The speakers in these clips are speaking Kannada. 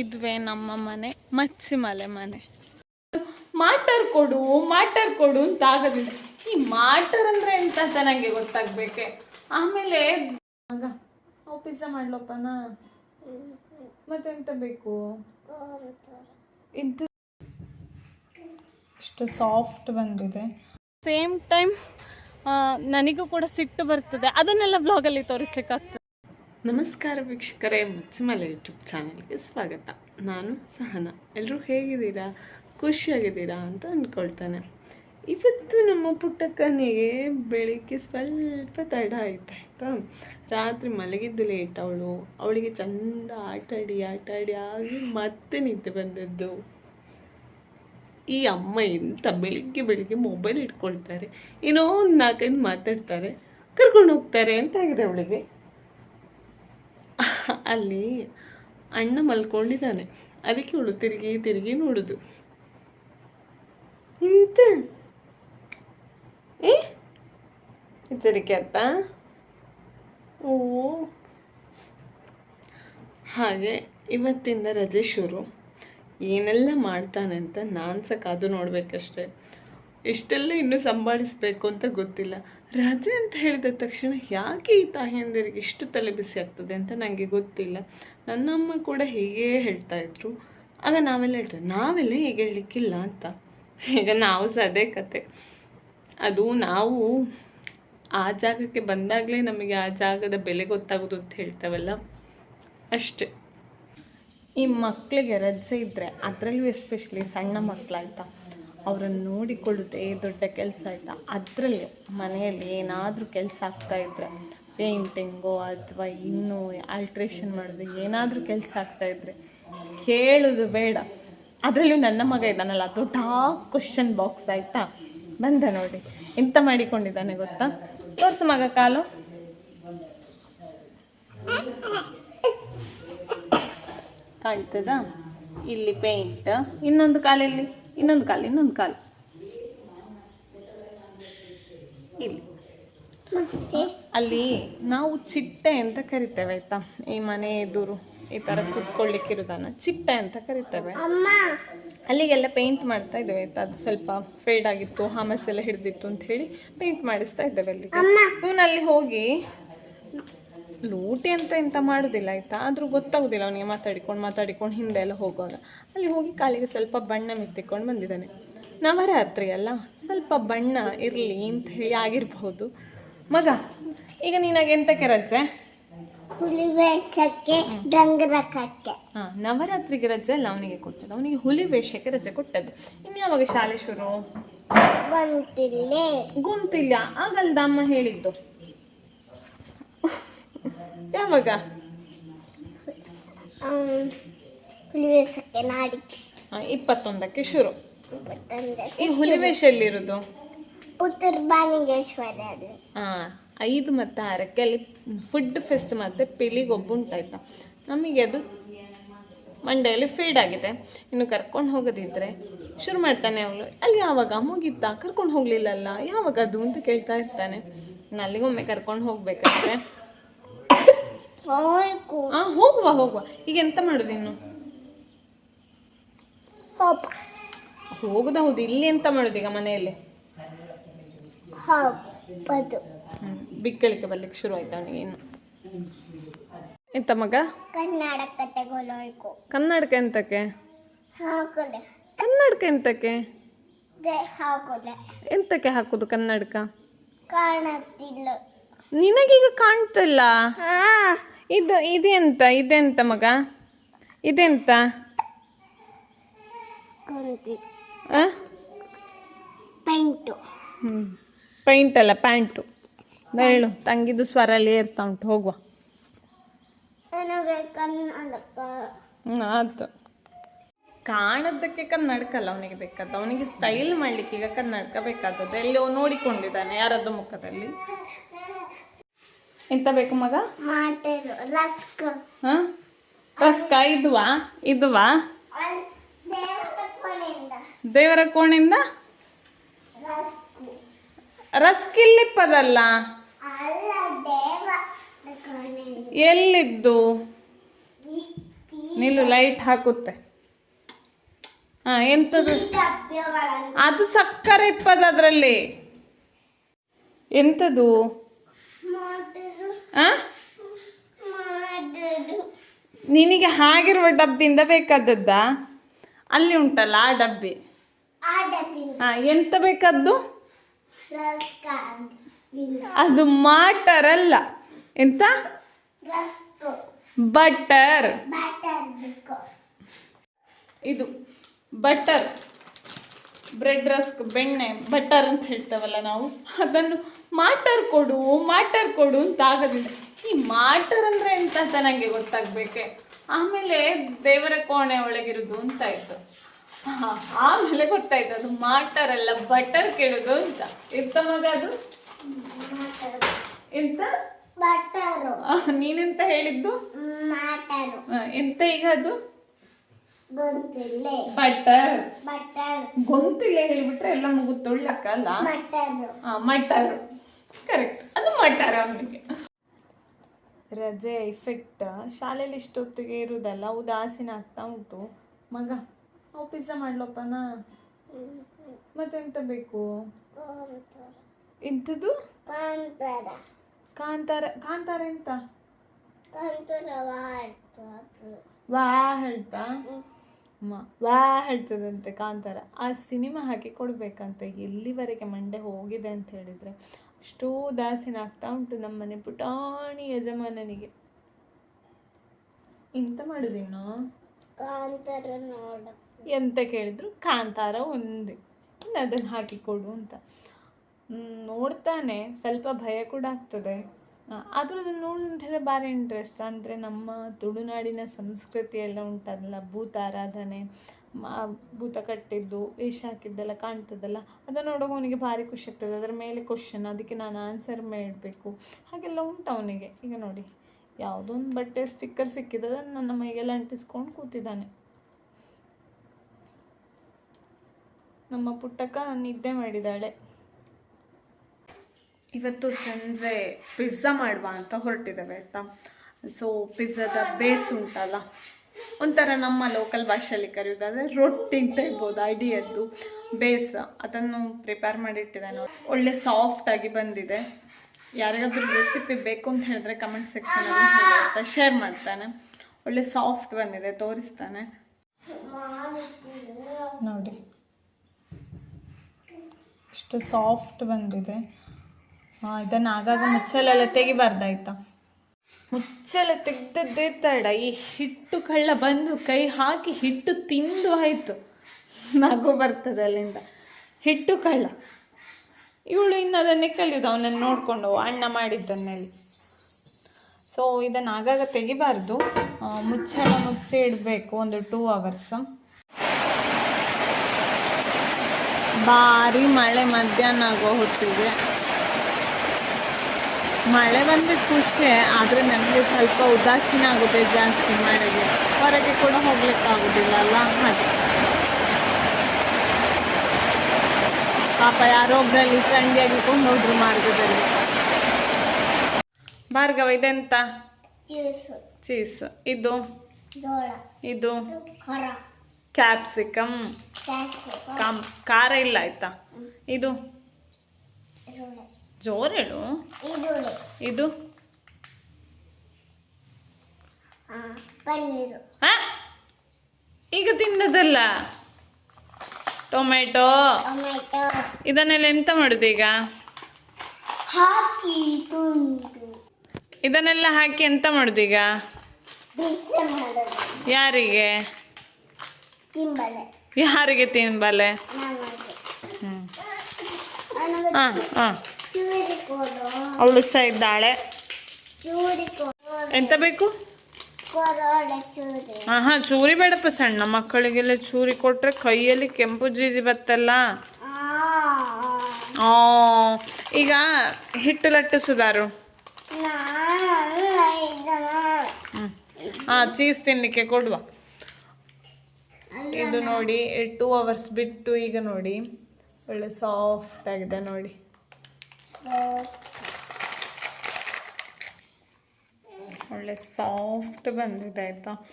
ಇದುವೇ ನಮ್ಮ ಮನೆ, ಮಚ್ಚಿಮಲೆ ಮನೆ. ಮಾಟರ್ ಕೊಡು ಮಾಟರ್ ಕೊಡು ಅಂತ ಆಗೋದಿಲ್ಲ ಈ ಮಾಟರ್ ಅಂದ್ರೆ ಎಂತ ನಂಗೆ ಗೊತ್ತಾಗ್ಬೇಕೆ. ಆಮೇಲೆ ಮಗ, ನಾವು ಪಿಜ್ಜಾ ಮಾಡ್ಲಪ್ಪನ ಮತ್ತೆಂತ ಬೇಕು? ಇದು ಇಷ್ಟು ಸಾಫ್ಟ್ ಬಂದಿದೆ. ಸೇಮ್ ಟೈಮ್ ನನಗೂ ಕೂಡ ಸಿಟ್ಟು ಬರ್ತದೆ. ಅದನ್ನೆಲ್ಲ ಬ್ಲಾಗಲ್ಲಿ ತೋರಿಸ್ಲಿಕ್ಕಾಗ್ತದೆ. ನಮಸ್ಕಾರ ವೀಕ್ಷಕರೇ, ಮಚ್ಚಮಲೆ ಯೂಟ್ಯೂಬ್ ಚಾನಲ್ಗೆ ಸ್ವಾಗತ. ನಾನು ಸಹನ. ಎಲ್ಲರೂ ಹೇಗಿದ್ದೀರಾ? ಖುಷಿಯಾಗಿದ್ದೀರಾ ಅಂತ ಅಂದ್ಕೊಳ್ತಾನೆ. ಇವತ್ತು ನಮ್ಮ ಪುಟ್ಟಕ್ಕನಿಗೆ ಬೆಳಿಗ್ಗೆ ಸ್ವಲ್ಪ ತಡ ಆಯ್ತು ಆಯಿತಾ ರಾತ್ರಿ ಮಲಗಿದ್ದು ಲೇಟ್ ಅವಳು ಅವಳಿಗೆ ಚಂದ ಆಟಾಡಿ ಆಟಾಡಿ ಆಗಿ ಮತ್ತೆ ನಿದ್ದೆ ಬಂದದ್ದು. ಈ ಅಮ್ಮ ಎಂತ ಬೆಳಿಗ್ಗೆ ಬೆಳಿಗ್ಗೆ ಮೊಬೈಲ್ ಇಟ್ಕೊಳ್ತಾರೆ. ಏನೋ ಒಂದು ನಾಲ್ಕೈದು ಮಾತಾಡ್ತಾರೆ. ಕರ್ಕೊಂಡು ಹೋಗ್ತಾರೆ ಅಂತ ಆಗಿದೆ ಅವಳಿಗೆ. ಅಲ್ಲಿ ಅಣ್ಣ ಮಲ್ಕೊಂಡಿದ್ದಾನೆ. ಅದಕ್ಕೆ ಅವಳು ತಿರುಗಿ ತಿರುಗಿ ನೋಡುದು. ಇಂತ. ಏ? ಎಚ್ಚರಿಕೆ ಅತ್ತ ಓ. ಹಾಗೆ ಇವತ್ತಿಂದ ರಜೆ ಶುರು. ಏನೆಲ್ಲ ಮಾಡ್ತಾನೆ ಅಂತ ನಾನು ಸಹ ಕಾದು ನೋಡಬೇಕಷ್ಟೆ. ಇಷ್ಟೆಲ್ಲ ಇನ್ನೂ ಸಂಭಾಳಿಸ್ಬೇಕು ಅಂತ ಗೊತ್ತಿಲ್ಲ. ರಜೆ ಅಂತ ಹೇಳಿದ ತಕ್ಷಣ ಯಾಕೆ ಈ ತಾಯಿಯಂದಿರಿಗೆ ಇಷ್ಟು ತಲೆ ಬಿಸಿ ಆಗ್ತದೆ ಅಂತ ನನಗೆ ಗೊತ್ತಿಲ್ಲ. ನನ್ನಮ್ಮ ಕೂಡ ಹೀಗೇ ಹೇಳ್ತಾ ಇದ್ರು. ಆಗ ನಾವೆಲ್ಲ ಹೇಳ್ತೇವೆ ನಾವೆಲ್ಲ ಹೀಗೆ ಹೇಳಲಿಕ್ಕಿಲ್ಲ ಅಂತ. ಈಗ ನಾವು ಸಹ ಅದೇ ಕತೆ. ಅದು ನಾವು ಆ ಜಾಗಕ್ಕೆ ಬಂದಾಗಲೇ ನಮಗೆ ಆ ಜಾಗದ ಬೆಲೆ ಗೊತ್ತಾಗೋದು ಅಂತ ಹೇಳ್ತಾವಲ್ಲ? ಅಷ್ಟೆ. ಈ ಮಕ್ಕಳಿಗೆ ರಜೆ ಇದ್ದರೆ ಅದರಲ್ಲೂ ಎಸ್ಪೆಷಲಿ ಸಣ್ಣ ಮಕ್ಕಳಾಯ್ತಾ ಅವರನ್ನು ನೋಡಿಕೊಳ್ಳುತ್ತೆ ದೊಡ್ಡ ಕೆಲಸ ಆಯಿತಾ? ಅದರಲ್ಲಿ ಮನೆಯಲ್ಲಿ ಏನಾದರೂ ಕೆಲಸ ಆಗ್ತಾ ಇದ್ದರೆ ಪೇಂಟಿಂಗು ಅಥವಾ ಇನ್ನೂ ಆಲ್ಟ್ರೇಷನ್ ಮಾಡೋದು ಏನಾದರೂ ಕೆಲಸ ಆಗ್ತಾ ಇದ್ದರೆ ಕೇಳೋದು ಬೇಡ. ಅದರಲ್ಲೂ ನನ್ನ ಮಗ ಇದ್ದಾನಲ್ಲ, ದೊಡ್ಡ ಕ್ವಶನ್ ಬಾಕ್ಸ್ ಆಯಿತಾ? ಬಂದ ನೋಡಿ. ಎಂತ ಮಾಡಿಕೊಂಡಿದ್ದಾನೆ ಗೊತ್ತಾ? ತೋರಿಸು ಮಗ ಕಾಲು. ಕಾಣ್ತದ? ಇಲ್ಲಿ ಪೇಂಟ್ ಇನ್ನೊಂದು ಕಾಲಲ್ಲಿ? ಇನ್ನೊಂದು ಕಾಲು ಇನ್ನೊಂದು ಕಾಲು. ಇಲ್ಲಿ. ಅಲ್ಲಿ ನಾವು ಚಿಟ್ಟೆ ಅಂತ ಕರಿತೇವೆ ಆಯ್ತಾ? ಈ ಮನೆ ಎದುರು ಈ ಥರ ಕುತ್ಕೊಳ್ಳಿಕ್ಕಿರೋದನ್ನ ಚಿಟ್ಟೆ ಅಂತ ಕರಿತೇವೆ. ಅಲ್ಲಿಗೆಲ್ಲ ಪೇಂಟ್ ಮಾಡ್ತಾ ಇದ್ದೇವೆ ಆಯ್ತಾ? ಅದು ಸ್ವಲ್ಪ ಫೇಡ್ ಆಗಿತ್ತು ಹಾಮಸ್ ಎಲ್ಲ ಹಿಡಿದಿತ್ತು ಅಂತ ಹೇಳಿ ಪೇಂಟ್ ಮಾಡಿಸ್ತಾ ಇದ್ದೇವೆ ಅಲ್ಲಿಗೆ. ಇವನಲ್ಲಿ ಹೋಗಿ ಲೂಟಿ ಅಂತ ಎಂತ ಮಾಡೋದಿಲ್ಲ ಆಯ್ತಾ? ಆದರೂ ಗೊತ್ತಾಗೋದಿಲ್ಲ ಅವನಿಗೆ ಮಾತಾಡಿಕೊಂಡು ಮಾತಾಡಿಕೊಂಡು ಹಿಂದೆ ಎಲ್ಲ ಹೋಗುವಾಗ. ಅಲ್ಲಿ ಹೋಗಿ ಕಾಲಿಗೆ ಸ್ವಲ್ಪ ಬಣ್ಣ ಮಿತ್ತಿಕೊಂಡು ಬಂದಿದ್ದಾನೆ. ನವರಾತ್ರಿ ಅಲ್ಲ ಸ್ವಲ್ಪ ಬಣ್ಣ ಇರಲಿ ಅಂತ ಹೇಳಿ ಆಗಿರಬಹುದು ಮಗ ಈಗ ನೀನಾಗ ಎಂತಕ್ಕೆ ರಜೆ? ಹುಲಿ ವೇಷಕ್ಕೆ ಡಂಗರಕಕ್ಕೆ ಹಾಂ ನವರಾತ್ರಿಗೆ ರಜೆ ಅಲ್ಲ ಅವನಿಗೆ ಕೊಟ್ಟದ್ದು. ಅವನಿಗೆ ಹುಲಿ ವೇಷಕ್ಕೆ ರಜೆ ಕೊಟ್ಟದ್ದು. ಇನ್ಯಾವಾಗ ಶಾಲೆ ಶುರು? ಗುಂತಿಲ್ಲ. ಆಗಲ್ದ ಅಮ್ಮ ಹೇಳಿದ್ದು? ಯಾವಾಗ? ಹುಲಿ ವೇಷಕ್ಕೆ ನಾಡಿಕೆ ಆ, ಇಪ್ಪತ್ತೊಂದಕ್ಕೆ ಶುರು. ಈ ಹುಲಿವೇಶ ಎಲ್ಲಿರೋದು ಉತ್ತರ ಬಾಲಿಂಗೇಶ್ವರಲ್ಲಿ ಹಾಂ ಐದು ಮತ್ತು ಆರಕ್ಕೆ ಅಲ್ಲಿ ಫುಡ್ ಫೆಸ್ಟ್ ಮತ್ತು ಪಿಲಿಗೊಬ್ಬು ಉಂಟಾಯ್ತಾ. ನಮಗೆ ಅದು ಮಂಡೆಯಲ್ಲಿ ಫೀಡ್ ಆಗಿದೆ. ಇನ್ನು ಕರ್ಕೊಂಡು ಹೋಗೋದಿದ್ರೆ ಶುರು ಮಾಡ್ತಾನೆ ಅವಳು. ಅಲ್ಲಿ ಯಾವಾಗ? ಮುಗೀತಾ? ಕರ್ಕೊಂಡು ಹೋಗ್ಲಿಲ್ಲಲ್ಲ? ಯಾವಾಗ ಅದು ಅಂತ ಕೇಳ್ತಾ ಇರ್ತಾನೆ. ನಾನು ಅಲ್ಲಿಗೊಮ್ಮೆ ಕರ್ಕೊಂಡು ಹೋಗ್ಬೇಕಾದ್ರೆ ಹಾಂ ಹೋಗುವ ಹೋಗುವ. ಈಗ ಎಂತ ಮಾಡೋದು ಇನ್ನು? ಹೋಗುದ ಹೌದು ಇಲ್ಲಿ ಎಂತ ಮಾಡೋದು ಈಗ ಮನೆಯಲ್ಲಿ. ಬಿಕ್ಕಳಿಕೆ ಬರ್ಲಿಕ್ಕೆ ಶುರು ಆಯ್ತು ಅವನಿಗೆ ಇನ್ನು. ಎಂತ ಮಗ? ಕನ್ನಡಕ ತಗೊಳ್ಳೋಯ್ಕು ಕನ್ನಡಕ ಎಂತಕ್ಕೆ? ಕನ್ನಡಕ ಎಂತಕ್ಕೆ? ಎಂತಕ್ಕೆ ಹಾಕುದು ಕನ್ನಡಕ? ಕಾಣುತ್ತಿಲ್ಲ. ನಿನಗೀಗ ಕಾಣ್ತಿಲ್ಲ? ಇದು ಇದೆಂತ ಇದೆಂತ ಮಗ? ಇದೆಂತ? ಪೈಂಟು? ಪೆಂಟು. ಹ್ಮ್. ಪೈಂಟ್ ಅಲ್ಲ ಪ್ಯಾಂಟು. ಹೇಳು ತಂಗಿದು ಸ್ವರ ಅಲ್ಲಿ ಏರ್ತಾ ಉಂಟು ಹೋಗುವ. ಆಯ್ತು ಕಾಣೋದಕ್ಕೆ ಕನ್ನಡಕ ಅಲ್ಲ ಅವನಿಗೆ ಬೇಕಾದ ಅವನಿಗೆ ಸ್ಟೈಲ್ ಮಾಡ್ಲಿಕ್ಕೆ ಈಗ ಕನ್ನಡಕ ಬೇಕಾದದ್ದು. ಎಲ್ಲಿ ನೋಡಿಕೊಂಡಿದ್ದಾನೆ ಯಾರದ್ದು ಮುಖದಲ್ಲಿ? ಎಂತ ಬೇಕು ಮಗ? ಹಾಂ? ರಸ್ಕ್ ಇದುವಾ? ಇದುವಾ? ದೇವರ ಕೋಣೆಯಿಂದ. ರಸ್ಕು ಇಲ್ಲಿಪ್ಪದಲ್ಲ? ಎಲ್ಲಿದ್ದು? ನಿಲ್ಲು ಲೈಟ್ ಹಾಕುತ್ತೆ. ಹಾ ಎಂತದು? ಅದು ಸಕ್ಕರೆ ಇಪ್ಪದ ಅದರಲ್ಲಿ ಎಂತದು? ನಿನಗೆ ಹಾಗಿರುವ ಡಬ್ಬಿಯಿಂದ ಬೇಕಾದದ್ದಾ? ಅಲ್ಲಿ ಉಂಟಲ್ಲ ಆ ಡಬ್ಬಿ? ಹಾ ಎಂತ ಬೇಕಾದ್ದು? ಅದು ಮಾಟರ್ ಅಲ್ಲ. ಎಂತ? ಬಟರ್. ಇದು ಬಟರ್. ಬ್ರೆಡ್ ರಸ್ಕ್ ಬೆಣ್ಣೆ ಬಟರ್ ಅಂತ ಹೇಳ್ತೇವಲ್ಲ ನಾವು. ಅದನ್ನು ಮಾಟರ್ ಕೊಡು ಮಾಟರ್ ಕೊಡು ಅಂತ ಆಗೋದಿಲ್ಲ. ಈ ಮಾಟರ್ ಅಂದ್ರೆ ಎಂತ ಅಂತ ನನಗೆ ಗೊತ್ತಾಗಬೇಕೆ? ಆಮೇಲೆ ದೇವರ ಕೋಣೆ ಒಳಗಿರೋದು ಅಂತ ಇತ್ತು ಆಮೇಲೆ ಗೊತ್ತಾಯ್ತು ಅದು ಮಾಟರ್ ಅಲ್ಲ ಬಟರ್ ಕೇಳೋದು ಅಂತ. ಎಂತ ಮಗ ಅದು? ಎಂತ? ಬಟರು ನೀನೆಂತ ಹೇಳಿದ್ದು? ಎಂತ ಈಗ ಅದು? ಬಟರ್ ಬಟರ್ ಗೊಂತಿಲ್ಲ ಹೇಳಿಬಿಟ್ರೆ ಎಲ್ಲ ಮುಗುತ್ತೊಳ್ಳಕ್ಕಲ್ಲ ಮಟರ್ ಕರೆಕ್ಟ್ ಅದು ಮಾಡ್ತಾರೆ ಅವನಿಗೆ ರಜೆ ಇಫೆಕ್ಟ್ ಶಾಲೆಯಲ್ಲಿ ಇಷ್ಟೊತ್ತಿಗೆ ಇರುವುದಲ್ಲ ಉದಾಸೀನ ಆಗ್ತಾ ಉಂಟು. ಮಗ ನಾವು ಪಿಜ್ಜಾ ಮಾಡ್ಲಪ್ಪನ ಮತ್ತೆಂತ ಬೇಕು? ಎಂತದ್ದು ಕಾಂತರ. ಕಾಂತಾರ ಕಾಂತಾರ ಎಂತ? ವಾ ಹೇಳ್ತಾ ವಾ ಹೇಳ್ತದಂತೆ ಕಾಂತಾರ. ಆ ಸಿನಿಮಾ ಹಾಕಿ ಕೊಡ್ಬೇಕಂತ ಎಲ್ಲಿವರೆಗೆ ಮಂಡೆ ಹೋಗಿದೆ ಅಂತ ಹೇಳಿದ್ರೆ ಅಷ್ಟೋ ಉದಾಸೀನ ಆಗ್ತಾ ಉಂಟು ನಮ್ಮನೆ ಪುಟಾಣಿ ಯಜಮಾನನಿಗೆ. ಎಂತ ಮಾಡುದಿನ್ನು ಕಾಂತಾರ ನೋಡ. ಎಂತ ಕೇಳಿದ್ರು? ಕಾಂತಾರ ಒಂದೇ. ಇನ್ನು ಅದನ್ನು ಹಾಕಿ ಕೊಡು ಅಂತ. ಹ್ಮ್, ನೋಡ್ತಾನೆ. ಸ್ವಲ್ಪ ಭಯ ಕೂಡ ಆಗ್ತದೆ. ಆದರೂ ಅದನ್ನು ನೋಡುದು ಅಂತ ಭಾರಿ ಇಂಟ್ರೆಸ್ಟ್ ಅಂದರೆ ನಮ್ಮ ತುಳುನಾಡಿನ ಸಂಸ್ಕೃತಿ ಎಲ್ಲ ಉಂಟಲ್ಲ. ಭೂತ ಆರಾಧನೆ ಭೂತ ಕಟ್ಟಿದ್ದು, ವೇಷ ಹಾಕಿದ್ದೆಲ್ಲ ಕಾಣ್ತದಲ್ಲ ಅದನ್ನು ನೋಡುವಾಗ ಅವನಿಗೆ ಭಾರಿ ಖುಷಿ ಆಗ್ತದೆ. ಅದರ ಮೇಲೆ ಕ್ವಶನ್ ಅದಕ್ಕೆ ನಾನು ಆನ್ಸರ್ ಮಾಡಬೇಕು. ಹಾಗೆಲ್ಲ ಉಂಟು ಅವನಿಗೆ. ಈಗ ನೋಡಿ, ಯಾವುದೋ ಒಂದು ಬಟ್ಟೆ ಸ್ಟಿಕ್ಕರ್ ಸಿಕ್ಕಿದೆ, ಅದನ್ನು ನನ್ನ ಮೈಗೆಲ್ಲ ಅಂಟಿಸ್ಕೊಂಡು ಕೂತಿದ್ದಾನೆ. ನಮ್ಮ ಪುಟ್ಟಕ್ಕ ನಿದ್ದೆ ಮಾಡಿದ್ದಾಳೆ. ಇವತ್ತು ಸಂಜೆ ಪಿಜ್ಜಾ ಮಾಡುವ ಅಂತ ಹೊರಟಿದ್ದೇವೆ, ಆಯಿತಾ? ಸೊ ಪಿಜ್ಜಾದ ಬೇಸ್ ಉಂಟಲ್ಲ? ಒಂಥರ ನಮ್ಮ ಲೋಕಲ್ ಭಾಷೆಯಲ್ಲಿ ಕರೆಯೋದಾದರೆ ರೊಟ್ಟಿ ಅಂತ ಹೇಳ್ಬೋದು, ಅಡಿಯದ್ದು, ಬೇಸ್, ಅದನ್ನು ಪ್ರಿಪೇರ್ ಮಾಡಿಟ್ಟಿದ್ದಾನೆ ಒಳ್ಳೆ ಸಾಫ್ಟಾಗಿ ಬಂದಿದೆ. ಯಾರಿಗಾದ್ರೂ ರೆಸಿಪಿ ಬೇಕು ಅಂತ ಹೇಳಿದ್ರೆ ಕಮೆಂಟ್ ಸೆಕ್ಷನಲ್ಲಿ ಅಂತ ಶೇರ್ ಮಾಡ್ತಾನೆ. ಒಳ್ಳೆ ಸಾಫ್ಟ್ ಬಂದಿದೆ, ತೋರಿಸ್ತಾನೆ. ನೋಡಿ. ಇಷ್ಟು ಸಾಫ್ಟ್ ಬಂದಿದೆ. ಇದನ್ನು ಆಗಾಗ ಮುಚ್ಚಲೆಲ್ಲ ತೆಗಿಬಾರ್ದಾಯ್ತಾ? ಮುಚ್ಚಲ ತೆಗ್ದದ್ದೇ ತಡ. ಈ ಹಿಟ್ಟು ಕಳ್ಳ ಬಂದು ಕೈ ಹಾಕಿ ಹಿಟ್ಟು ತಿಂದು ಆಯಿತು. ನಗು ಬರ್ತದೆ ಅಲ್ಲಿಂದ. ಹಿಟ್ಟು ಕಳ್ಳ. ಇವಳು ಇನ್ನು ಅದನ್ನೇ ಕಲಿಯೋದು, ಅವನನ್ನು ನೋಡಿಕೊಂಡು ಅಣ್ಣ ಮಾಡಿದ್ದನ್ನೆಲ್ಲಿ. ಸೊ ಇದನ್ನು ಆಗಾಗ ತೆಗಿಬಾರ್ದು. ಮುಚ್ಚಳ ಮುಚ್ಚಿ ಇಡಬೇಕು. ಒಂದು ಟೂ ಅವರ್ಸ್ ಭಾರಿ ಮಳೆ ಮಧ್ಯಾಹ್ನ ಆಗೋ ಹೊತ್ತಿಗೆ. ಮಳೆ ಬಂದ್ರೆ ಖುಷಿ ಆದರೆ ನನಗೆ ಸ್ವಲ್ಪ ಉದಾಸೀನ ಆಗುತ್ತೆ ಜಾಸ್ತಿ ಮಳೆಗೆ. ಹೊರಗೆ ಕೂಡ ಹೋಗ್ಲಿಕ್ಕೆ ಆಗೋದಿಲ್ಲ ಅಲ್ಲ? ಹಾಗೆ. ಪಾಪ ಯಾರೋ ಒಬ್ಬರಲ್ಲಿ ಆಗಿಕೊಂಡು ಹೋದ್ರು ಮಾರ್ಗದಲ್ಲಿ. ಭಾರ್ಗವ ಇದೆಂತ? ಚೀಸ್ ಇದು? ಇದು? ಕ್ಯಾಪ್ಸಿಕಮ್ ಕಾಮ್ ಖಾರ ಇಲ್ಲ ಆಯ್ತಾ? ಇದು? ಈರುಳ್ಳಿ. ಜೋರೇಳು ಇದು? ಈಗ ತಿನ್ನದಲ್ಲ? ಟೊಮೆಟೊ. ಇದನ್ನೆಲ್ಲ ಎಂತ ಮಾಡುದು ಈಗ? ಇದನ್ನೆಲ್ಲ ಹಾಕಿ ಎಂತ ಮಾಡುದು ಈಗ? ಯಾರಿಗೆ? ಯಾರಿಗೆ ತಿನ್ಬಲೆ ಹಾಂ ಹಾಂ. ಚೂರಿ ಕೊಡು ಅವಳು ಸಹ ಇದ್ದಾಳೆ ಎಂತ ಬೇಕು? ಹ ಚೂರಿ. ಹಾಂ ಹಾಂ ಚೂರಿ ಬೇಡಪ್ಪ ಸಣ್ಣ ಮಕ್ಕಳಿಗೆಲ್ಲ ಚೂರಿ ಕೊಟ್ರೆ ಕೈಯಲ್ಲಿ ಕೆಂಪು ಜೀಜಿ ಬತ್ತಲ್ಲ? ಈಗ ಹಿಟ್ಟು ಲಟ್ಟಿಸುದಾರು ಹಾ ಚೀಸ್ ತಿನ್ಲಿಕ್ಕೆ ಕೊಡುವ. ಇದು ನೋಡಿ ಟೂ ಅವರ್ಸ್ ಬಿಟ್ಟು ಈಗ ನೋಡಿ. ಒಳ್ಳೆ ಸಾಫ್ಟ್ ಆಗಿದೆ ನೋಡಿ. ಒಳ್ಳೆ ಸಾಫ್ಟ್ ಬಂದಿದೆ ಆಯಿತಾ?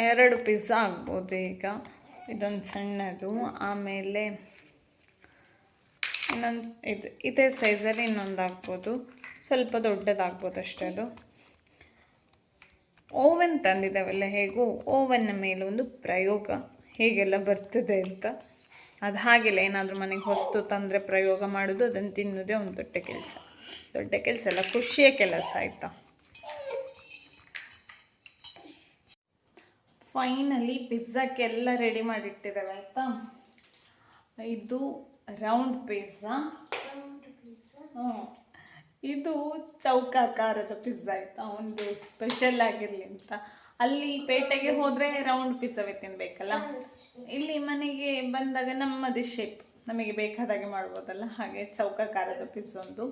ಎರಡು ಪಿಜ್ಜಾ ಆಗ್ಬೋದು ಈಗ. ಇದೊಂದು ಸಣ್ಣದು. ಆಮೇಲೆ ಇನ್ನೊಂದು ಇದು, ಇದೇ ಸೈಜಲ್ಲಿ ಇನ್ನೊಂದು ಆಗ್ಬೋದು. ಸ್ವಲ್ಪ ದೊಡ್ಡದಾಗ್ಬೋದು ಅಷ್ಟೇ ಅದು. ಓವನ್ ತಂದಿದ್ದಾವೆಲ್ಲ ಹೇಗೂ? ಓವನ್ನ ಮೇಲೆ ಒಂದು ಪ್ರಯೋಗ. ಹೇಗೆಲ್ಲ ಬರ್ತದೆ ಅಂತ. ಅದು ಹಾಗೆಲ್ಲ ಏನಾದರೂ ಮನೆಗೆ ಹೊಸ್ತು ತಂದರೆ ಪ್ರಯೋಗ ಮಾಡೋದು ಅದನ್ನು ತಿನ್ನೋದೇ ಒಂದು ದೊಡ್ಡ ಕೆಲಸ. ದೊಡ್ಡ ಕೆಲಸ ಅಲ್ಲ ಖುಷಿಯ ಕೆಲಸ ಆಯಿತಾ? ಫೈನಲಿ ಪಿಜ್ಜಾಕ್ಕೆಲ್ಲ ರೆಡಿ ಮಾಡಿಟ್ಟಿದ್ದೇವೆ ಆಯಿತಾ? ಇದು ರೌಂಡ್ ಪಿಜ್ಜಾ ಹ್ಞೂ ಇದು ಚೌಕಾಕಾರದ ಪಿಜ್ಜಾ ಆಯಿತಾ? ಒಂದು ಸ್ಪೆಷಲ್ ಆಗಿರಲಿ ಅಂತ. ಅಲ್ಲಿ ಪೇಟೆಗೆ ಹೋದ್ರೆ ರೌಂಡ್ ಪಿಜ್ಜಾವೇ ತಿನ್ಬೇಕಲ್ಲ? ಇಲ್ಲಿ ಮನೆಗೆ ಬಂದಾಗ ನಮ್ಮದೇ ಶೇಪ್ ನಮಗೆ ಬೇಕಾದಾಗೆ ಮಾಡ್ಬೋದಲ್ಲ? ಹಾಗೆ ಚೌಕಾಕಾರದ ಪಿಜ್ಜಾ ಒಂದು.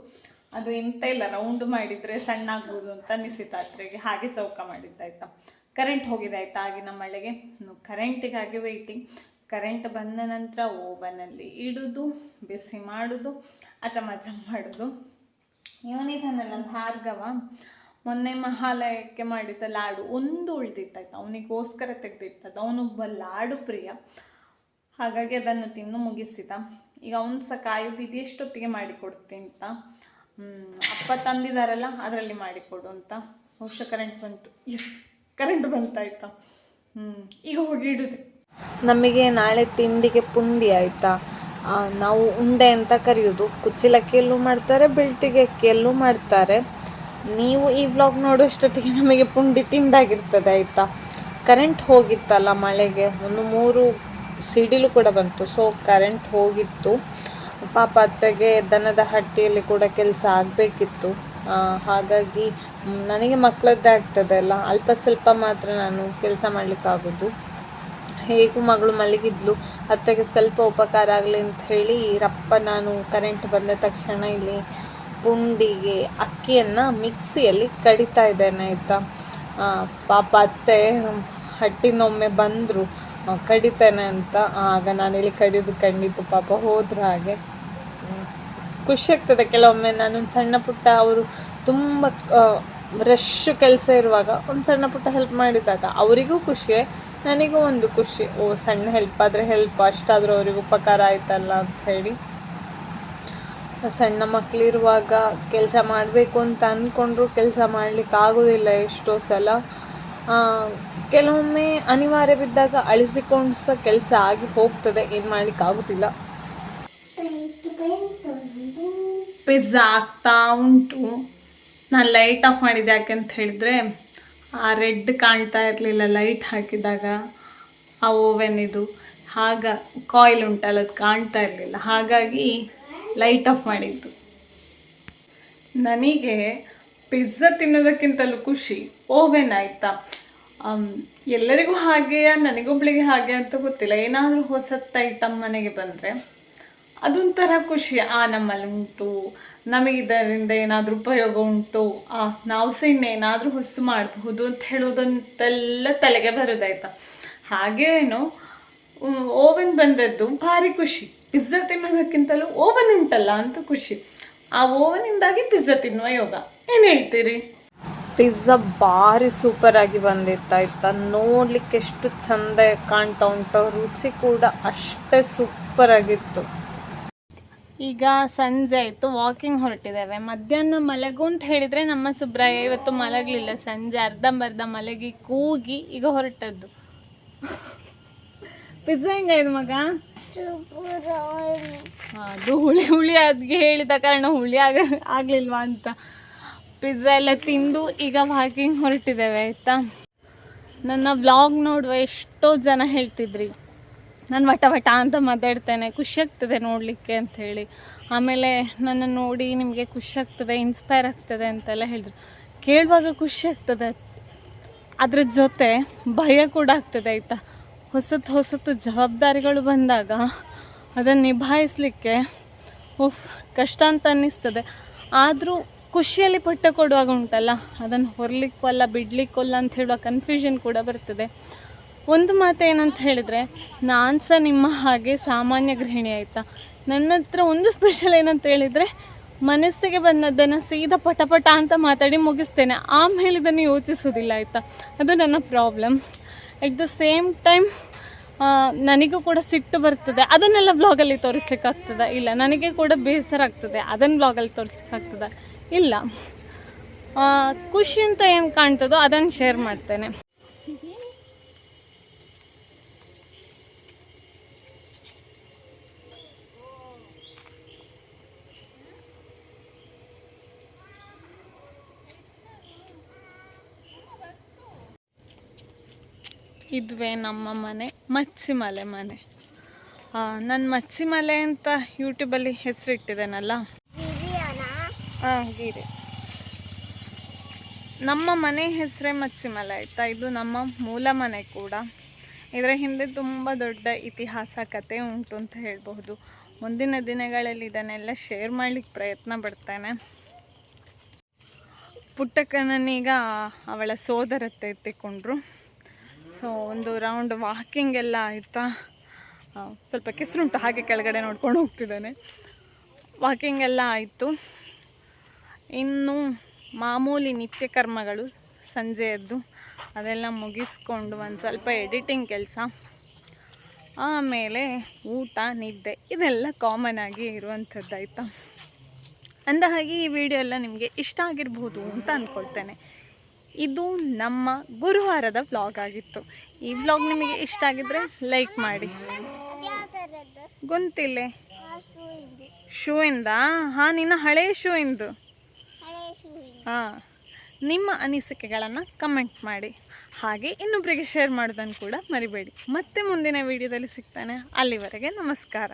ಅದು ಎಂತ ಇಲ್ಲ ರೌಂಡ್ ಮಾಡಿದ್ರೆ ಸಣ್ಣ ಆಗ್ಬೋದು ಅಂತ ಅನಿಸಿತು ಅತ್ರೆಗೆ ಹಾಗೆ ಚೌಕ ಮಾಡಿದ್ದಾಯ್ತಾ ಕರೆಂಟ್ ಹೋಗಿದೆ ಆಯ್ತಾ ಆಗಿನ ಮಳೆಗೆ ಕರೆಂಟಿಗಾಗಿ ವೆಯ್ಟಿಂಗ್ ಕರೆಂಟ್ ಬಂದ ನಂತರ ಓವನಲ್ಲಿ ಇಡುದು, ಬಿಸಿ ಮಾಡುದು ಅಚಮಚ ಮಾಡುದು. ಇವನಿದ್ದಾನಲ್ಲ ಭಾರ್ಗವ. ಮೊನ್ನೆ ಮಹಾಲಯಕ್ಕೆ ಮಾಡಿದ್ದ ಲಾಡು ಒಂದು ಉಳ್ದಿತ್ತಾಯ್ತು ಅವನಿಗೋಸ್ಕರ ತೆಗೆದಿಟ್ಟದ್ದು ಅವನೊಬ್ಬ ಲಾಡು ಪ್ರಿಯ. ಹಾಗಾಗಿ ಅದನ್ನು ತಿನ್ನು ಮುಗಿಸಿದ. ಈಗ ಅವನು ಸಹ ಕಾಯೋದು ಇದೆಷ್ಟೊತ್ತಿಗೆ ಮಾಡಿಕೊಡ್ತೀನಿ ಅಂತ. ಅಪ್ಪ ತಂದಿದಾರಲ್ಲ, ಅದರಲ್ಲಿ ಮಾಡಿಕೊಡು ಅಂತ. ಬಹುಶಃ ಕರೆಂಟ್ ಬಂತು. ಕರೆಂಟ್ ಬಂತಾಯ್ತಾ? ಹ್ಞೂ ಈಗ ಇಡುದೆ. ನಮಗೆ ನಾಳೆ ತಿಂಡಿಗೆ ಪುಂಡಿ ಆಯಿತಾ? ನಾವು ಉಂಡೆ ಅಂತ ಕರೆಯೋದು. ಕುಚ್ಚಿಲಕ್ಕಿಯಲ್ಲೂ ಮಾಡ್ತಾರೆ ಬೆಳ್ತಿಗೆ ಅಕ್ಕಿಯಲ್ಲೂ ಮಾಡ್ತಾರೆ. ನೀವು ಈ ವ್ಲಾಗ್ ನೋಡುವಷ್ಟೊತ್ತಿಗೆ ನಮಗೆ ಪುಂಡಿ ತಿಂದಾಗಿರ್ತದೆ, ಆಯಿತಾ? ಕರೆಂಟ್ ಹೋಗಿತ್ತಲ್ಲ ಮಳೆಗೆ. ಒಂದು ಮೂರು ಸಿಡಿಲು ಕೂಡ ಬಂತು. ಸೊ ಕರೆಂಟ್ ಹೋಗಿತ್ತು. ಪಾಪ ಅತ್ತೆಗೆ ದನದ ಹಟ್ಟಿಯಲ್ಲಿ ಕೂಡ ಕೆಲಸ ಆಗಬೇಕಿತ್ತು. ಹಾಗಾಗಿ ನನಗೆ ಮಕ್ಕಳದ್ದೇ ಆಗ್ತದೆ ಅಲ್ಲ. ಅಲ್ಪ ಸ್ವಲ್ಪ ಮಾತ್ರ ನಾನು ಕೆಲಸ ಮಾಡಲಿಕ್ಕಾಗೋದು ಹೇಗೂ ಮಗಳು ಮಲಗಿದ್ಲು. ಅತ್ತೆಗೆ ಸ್ವಲ್ಪ ಉಪಕಾರ ಆಗಲಿ ಅಂತ ಹೇಳಿ ರಪ್ಪ ನಾನು ಕರೆಂಟ್ ಬಂದ ತಕ್ಷಣ ಇಲ್ಲಿ ಪುಂಡಿಗೆ ಅಕ್ಕಿಯನ್ನು ಮಿಕ್ಸಿಯಲ್ಲಿ ಕಡಿತಾ ಇದ್ದೇನೆ, ಆಯಿತಾ? ಪಾಪ ಅತ್ತೆ ಹಟ್ಟಿನೊಮ್ಮೆ ಬಂದರು ಕಡಿತೇನೆ ಅಂತ. ಆಗ ನಾನಿಲ್ಲಿ ಕಡಿಯೋದು ಕಂಡಿದ್ದು ಪಾಪ ಹೋದ್ರು ಹಾಗೆ. ಖುಷಿಯಾಗ್ತದೆ. ಕೆಲವೊಮ್ಮೆ ನಾನೊಂದು ಸಣ್ಣ ಪುಟ್ಟ ಅವರು ತುಂಬ ರಶ್ ಕೆಲಸ ಇರುವಾಗ ಒಂದು ಸಣ್ಣ ಪುಟ್ಟ ಹೆಲ್ಪ್ ಮಾಡಿದಾಗ ಅವರಿಗೂ ಖುಷಿಯೇ ನನಗೂ ಒಂದು ಖುಷಿ. ಓ, ಸಣ್ಣ ಹೆಲ್ಪ್ ಆದರೆ ಹೆಲ್ಪ್ ಅಷ್ಟಾದರೂ ಅವ್ರಿಗೆ ಉಪಕಾರ ಆಯ್ತಲ್ಲ ಅಂತ ಹೇಳಿ. ಸಣ್ಣ ಮಕ್ಕಳಿರುವಾಗ ಕೆಲಸ ಮಾಡಬೇಕು ಅಂತ ಅಂದ್ಕೊಂಡ್ರು ಕೆಲಸ ಮಾಡಲಿಕ್ಕೆ ಆಗೋದಿಲ್ಲ ಎಷ್ಟೋ ಸಲ. ಕೆಲವೊಮ್ಮೆ ಅನಿವಾರ್ಯ ಬಿದ್ದಾಗ ಅಳಿಸಿಕೊಂಡು ಸಹ ಕೆಲಸ ಆಗಿ ಹೋಗ್ತದೆ, ಏನು ಮಾಡ್ಲಿಕ್ಕೆ ಆಗೋದಿಲ್ಲ. ಪಿಜ್ಜಾ ಆಗ್ತಾ ಉಂಟು. ನಾನು ಲೈಟ್ ಆಫ್ ಮಾಡಿದ್ದೆ ಯಾಕೆಂತ ಹೇಳಿದ್ರೆ, ಆ ರೆಡ್ ಕಾಣ್ತಾ ಇರಲಿಲ್ಲ ಲೈಟ್ ಹಾಕಿದಾಗ, ಆ ಓವೆನ್ ಇದು. ಹಾಗ, ಕಾಯಿಲ್ ಉಂಟಲ್ಲ, ಅದು ಕಾಣ್ತಾ ಇರಲಿಲ್ಲ. ಹಾಗಾಗಿ ಲೈಟ್ ಆಫ್ ಮಾಡಿದ್ದು. ನನಗೆ ಪಿಜ್ಜಾ ತಿನ್ನೋದಕ್ಕಿಂತಲೂ ಖುಷಿ. ಓವೆನ್ ಆಯಿತಾ? ಎಲ್ಲರಿಗೂ ಹಾಗೆಯಾ ನನಗೊಬ್ಳಿಗೆ ಹಾಗೆ ಅಂತ ಗೊತ್ತಿಲ್ಲ. ಏನಾದರೂ ಹೊಸತ್ತು ಐಟಮ್ ಮನೆಗೆ ಬಂದರೆ ಅದೊಂಥರ ಖುಷಿ. ಆ, ನಮ್ಮಲ್ಲಿ ಉಂಟು. ನಮಗೆ ಇದರಿಂದ ಏನಾದರೂ ಉಪಯೋಗ ಉಂಟು. ಆ, ನಾವು ಸಹ ಇನ್ನೇನಾದರೂ ಹೊಸ್ತು ಮಾಡಬಹುದು ಅಂತ ಹೇಳೋದಂತೆಲ್ಲ ತಲೆಗೆ ಬರೋದಾಯ್ತಾ? ಹಾಗೇನು ಓವನ್ ಬಂದದ್ದು ಭಾರಿ ಖುಷಿ. ಪಿಜ್ಜಾ ತಿನ್ನೋದಕ್ಕಿಂತಲೂ ಓವನ್ ಉಂಟಲ್ಲ ಅಂತ ಖುಷಿ. ಆ ಓವನಿಂದಾಗಿ ಪಿಜ್ಜಾ ತಿನ್ನುವ ಯೋಗ. ಏನು ಹೇಳ್ತೀರಿ? ಪಿಜ್ಜಾ ಭಾರಿ ಸೂಪರ್ ಆಗಿ ಬಂದಿತ್ತು ಆಯ್ತಾ ನೋಡ್ಲಿಕ್ಕೆ ಎಷ್ಟು ಚಂದ ಕಾಣ್ತಾ ಉಂಟು. ರುಚಿ ಕೂಡ ಅಷ್ಟೇ ಸೂಪರ್ ಆಗಿತ್ತು. ಈಗ ಸಂಜೆ ಆಯಿತು. ವಾಕಿಂಗ್ ಹೊರಟಿದ್ದೇವೆ. ಮಧ್ಯಾಹ್ನ ಮಲಗು ಅಂತ ಹೇಳಿದರೆ ನಮ್ಮ ಸುಬ್ರಾಯ ಇವತ್ತು ಮಲಗಲಿಲ್ಲ. ಸಂಜೆ ಅರ್ಧಂಬರ್ಧ ಮಲಗಿ ಕೂಗಿ ಈಗ ಹೊರಟದ್ದು. ಪಿಜ್ಜಾ ಹೆಂಗಾಯ್ತು ಮಗ? ಅದು ಹುಳಿ ಹುಳಿ ಅದ್ಗೆ ಹೇಳಿದ ಕಾರಣ ಹುಳಿ ಆಗ ಆಗ್ಲಿಲ್ವಾ ಅಂತ. ಪಿಜ್ಜಾ ಎಲ್ಲ ತಿಂದು ಈಗ ವಾಕಿಂಗ್ ಹೊರಟಿದ್ದೇವೆ, ಆಯಿತಾ? ನನ್ನ ವ್ಲಾಗ್ ನೋಡುವ ಎಷ್ಟೋ ಜನ ಹೇಳ್ತಿದ್ರಿ. ನಾನು ವಟ ವಟ ಅಂತ ಮಾತಾಡ್ತೇನೆ, ಖುಷಿ ಆಗ್ತದೆ ನೋಡಲಿಕ್ಕೆ ಹೇಳಿ. ಆಮೇಲೆ ನನ್ನ ನೋಡಿ ನಿಮಗೆ ಖುಷಿ ಆಗ್ತದೆ ಇನ್ಸ್ಪೈರ್ ಆಗ್ತದೆ ಅಂತೆಲ್ಲ ಹೇಳಿದ್ರು. ಕೇಳುವಾಗ ಖುಷಿ ಆಗ್ತದೆ. ಅದ್ರ ಜೊತೆ ಭಯ ಕೂಡ ಆಗ್ತದೆ, ಆಯಿತಾ? ಹೊಸತು ಹೊಸತು ಜವಾಬ್ದಾರಿಗಳು ಬಂದಾಗ ಅದನ್ನು ನಿಭಾಯಿಸಲಿಕ್ಕೆ ಉಫ್, ಕಷ್ಟ ಅಂತ ಅನ್ನಿಸ್ತದೆ. ಆದರೂ ಖುಷಿಯಲ್ಲಿ ಪಟ್ಟ ಕೊಡುವಾಗ ಉಂಟಲ್ಲ ಅದನ್ನು ಹೊರಲಿಕ್ಕಲ್ಲ ಬಿಡಲಿಕ್ಕಲ್ಲ ಅಂತ ಹೇಳುವ ಕನ್ಫ್ಯೂಷನ್ ಕೂಡ ಬರ್ತದೆ. ಒಂದು ಮಾತು ಏನಂತ ಹೇಳಿದರೆ, ನಾನು ಸಹ ನಿಮ್ಮ ಹಾಗೆ ಸಾಮಾನ್ಯ ಗೃಹಿಣಿ ಆಯಿತಾ? ನನ್ನ ಹತ್ರ ಒಂದು ಸ್ಪೆಷಲ್ ಏನಂತ ಹೇಳಿದರೆ, ಮನಸ್ಸಿಗೆ ಬಂದದ್ದನ್ನು ಸೀದಾ ಪಟ ಪಟ ಅಂತ ಮಾತಾಡಿ ಮುಗಿಸ್ತೇನೆ. ಆಮೇಲೆ ಇದನ್ನು ಯೋಚಿಸೋದಿಲ್ಲ ಆಯಿತಾ? ಅದು ನನ್ನ problem at the same time ನನಗೂ ಕೂಡ ಸಿಟ್ಟು ಬರ್ತದೆ. ಅದನ್ನೆಲ್ಲ ಬ್ಲಾಗಲ್ಲಿ ತೋರಿಸ್ಲಿಕ್ಕಾಗ್ತದೆ? ಇಲ್ಲ, ನನಗೆ ಕೂಡ ಬೇಸರ ಆಗ್ತದೆ ಅದನ್ನು ಬ್ಲಾಗಲ್ಲಿ ತೋರಿಸ್ಲಿಕ್ಕಾಗ್ತದೆ? ಇಲ್ಲ. ಖುಷಿ ಅಂತ ಏನು ಕಾಣ್ತದೋ ಅದನ್ನು ಶೇರ್ ಮಾಡ್ತೇನೆ. ಇದುವೇ ನಮ್ಮ ಮನೆ ಮಚ್ಚಿಮಲೆ ಮನೆ. ನನ್ನ ಮಚ್ಚಿಮಲೆ ಅಂತ ಯೂಟ್ಯೂಬಲ್ಲಿ ಹೆಸರಿಟ್ಟಿದ್ದೇನಲ್ಲ? ಹಾಂ ಗೀರೆ ನಮ್ಮ ಮನೆ ಹೆಸರೇ ಮಚ್ಚಿಮಲೆ ಆಯಿತಾ? ಇದು ನಮ್ಮ ಮೂಲ ಮನೆ ಕೂಡ. ಇದರ ಹಿಂದೆ ತುಂಬ ದೊಡ್ಡ ಇತಿಹಾಸ ಕತೆ ಉಂಟು ಅಂತ ಹೇಳಬಹುದು. ಮುಂದಿನ ದಿನಗಳಲ್ಲಿ ಇದನ್ನೆಲ್ಲ ಶೇರ್ ಮಾಡಲಿಕ್ಕೆ ಪ್ರಯತ್ನ ಪಡ್ತೇನೆ. ಪುಟ್ಟಕ್ಕನನ್ನೀಗ ಅವಳ ಸೋದರತ್ತೆ ಎತ್ತಿಕೊಂಡ್ರು. ಸೊ, ಒಂದು ರೌಂಡ್ ವಾಕಿಂಗ್ ಎಲ್ಲ ಆಯಿತಾ? ಸ್ವಲ್ಪ ಕೆಸರುಂಟು, ಹಾಗೆ ಕೆಳಗಡೆ ನೋಡ್ಕೊಂಡು ಹೋಗ್ತಿದ್ದಾನೆ. ವಾಕಿಂಗ್ ಎಲ್ಲ ಆಯಿತು. ಇನ್ನು ಮಾಮೂಲಿ ನಿತ್ಯ ಕರ್ಮಗಳು ಸಂಜೆಯದ್ದು. ಅದೆಲ್ಲ ಮುಗಿಸ್ಕೊಂಡು ಒಂದು ಸ್ವಲ್ಪ ಎಡಿಟಿಂಗ್ ಕೆಲಸ. ಆಮೇಲೆ ಊಟ, ನಿದ್ದೆ, ಇದೆಲ್ಲ ಕಾಮನ್ ಆಗಿ ಇರುವಂಥದ್ದು ಆಯಿತಾ ಅಂದ ಹಾಗೆ ಈ ವಿಡಿಯೋ ಎಲ್ಲ ನಿಮಗೆ ಇಷ್ಟ ಆಗಿರ್ಬೋದು ಅಂತ ಅಂದ್ಕೊಳ್ತೇನೆ ಇದು ನಮ್ಮ ಗುರುವಾರದ ವ್ಲಾಗ್ ಆಗಿತ್ತು. ಈ ವ್ಲಾಗ್ ನಿಮಗೆ ಇಷ್ಟ ಆಗಿದ್ರೆ ಲೈಕ್ ಮಾಡಿ. ಗೊಂತಿಲ್ಲ ಶೂ ಇದೆ ಹಾಂ, ನಿನ್ನ ಹಳೆ ಶೂ ಇದೆ ಹಾಂ, ನಿಮ್ಮ ಅನಿಸಿಕೆಗಳನ್ನು ಕಮೆಂಟ್ ಮಾಡಿ. ಹಾಗೆ ಇನ್ನೊಬ್ಬರಿಗೆ ಶೇರ್ ಮಾಡೋದನ್ನು ಕೂಡ ಮರಿಬೇಡಿ. ಮತ್ತೆ ಮುಂದಿನ ವಿಡಿಯೋದಲ್ಲಿ ಸಿಗ್ತಾನೆ. ಅಲ್ಲಿವರೆಗೆ ನಮಸ್ಕಾರ.